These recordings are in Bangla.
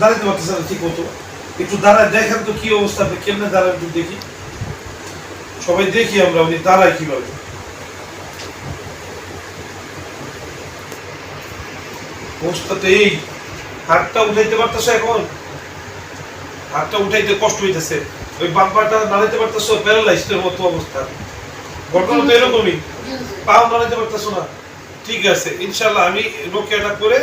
দাঁড়াতে পারতেছে না ঠিক মতো। একটু দাঁড়ায় দেখেন তো কি অবস্থা কেমনে দাঁড়ায় একটু দেখি। সবাই দেখি আমরা উনি দাঁড়ায় কীভাবে। অবস্থা তো এই, হাতটা উঠাইতে পারতেছ এখন। হাতটা উঠাইতে কষ্ট হইতেছে। ওই বাম্পারটা নাড়াইতে পারতেছ প্যারালাইজডের মতো অবস্থা। ঘটনা তো এরকমই। পাও নাড়াইতে পারতেছ না। ঠিক আছে ইনশাল্লাহ আমি রোকেয়াটা করে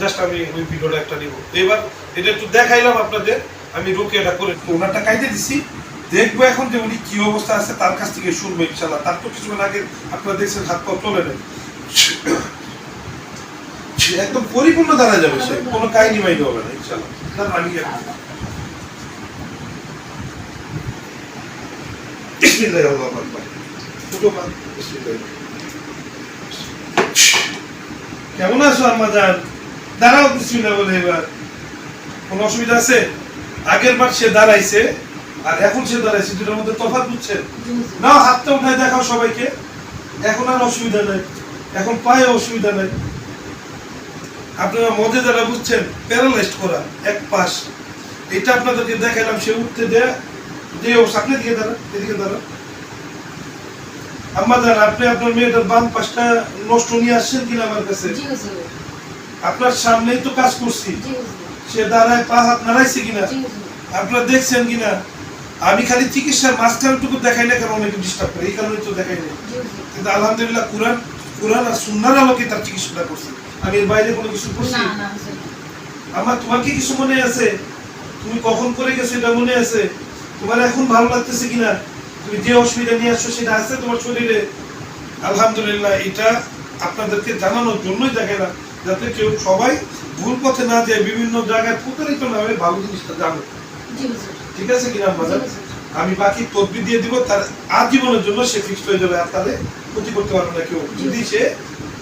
জাস্ট আমি ওই ভিডিওটা একটা নিব। এবার এটা একটু দেখাইলাম আপনাদের। আমি রোকেয়াটা করে ওনারটা কাইতে দিছি। দেখব এখন যে উনি কি অবস্থা আছে, তার কাছ থেকে শুনব ইনশাল্লাহ তার তো কিছুক্ষণ আগে আপনারা দেখছেন, হাত পাও চলে নেই। একদম পরিপূর্ণ দাঁড়া যাবে সে। কোনো কাহিনী মাইনি হবে না ইনশাল্লাহ না আমি পা কেমন আছো আম্মা জান দাঁড়াও বিসমিল্লাহ বলে এবার। কোনো অসুবিধা আছে? আগের বার সে দাঁড়াইছে আর এখন সে দাঁড়াইছে দুটোর মধ্যে তফাৎ বুঝছেন না হাতটা উঠায় দেখাও সবাইকে। এখন আর অসুবিধা নাই। এখন পায়ে অসুবিধা নাই। আপনারা মধ্যে যারা বুঝছেন প্যারালাইজড করা এক পাশ। এটা আপনাদেরকে দেখালাম সে উঠতে দেয়া যে ও সামনে দিকে দাঁড়া এদিকে দাঁড়া আম্মা জান আপনি আপনার মেয়েটার বাম পাশটা নষ্ট নিয়ে আসছেন কিনা আমার কাছে? আপনার সামনেই তো কাজ করছি। সে দাঁড়ায় পা হাত নাড়াইছে কিনা? আপনারা দেখছেন কিনা? আমি খালি চিকিৎসার মাঝখানটুকু দেখাই না কারণ অনেকে ডিস্টার্ব করে। এই কারণে তো দেখাই না কিন্তু আলহামদুলিল্লাহ কোরআন কোরআন আর সুন্নার আলোকে তার চিকিৎসাটা করছি। আমি এর বাইরে কোনো কিছু করছি? আমার তোমার কি কিছু মনে আছে? তুমি কখন করে গেছো এটা মনে আছে? তোমার এখন ভালো লাগতেছে কিনা? তুমি যে অসুবিধা নিয়ে আসছো সেটা আছে তোমার শরীরে? আলহামদুলিল্লাহ এটা আপনাদেরকে জানানোর জন্যই দেখে না যাতে কেউ সবাই ভুল পথে না যায় বিভিন্ন জায়গায় প্রতারিত না হয়ে ভালো জিনিসটা জানো। ঠিক আছে কিনা বাজার? আমি বাকি তদবি দিয়ে দিব তার আজীবনের জন্য সে ফিক্সড হয়ে যাবে আর তাহলে ক্ষতি করতে পারবে না কেউ। যদি সে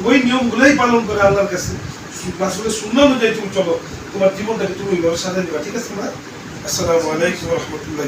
ওই নিয়মগুলোই পালন করে আল্লাহর কাছে আসলে শূন্য অনুযায়ী তুমি চলো তোমার জীবনটাকে তুমি ওইভাবে সাজাই দিবা ঠিক আছে না আসসালামু আলাইকুম রহমতুল্লাহ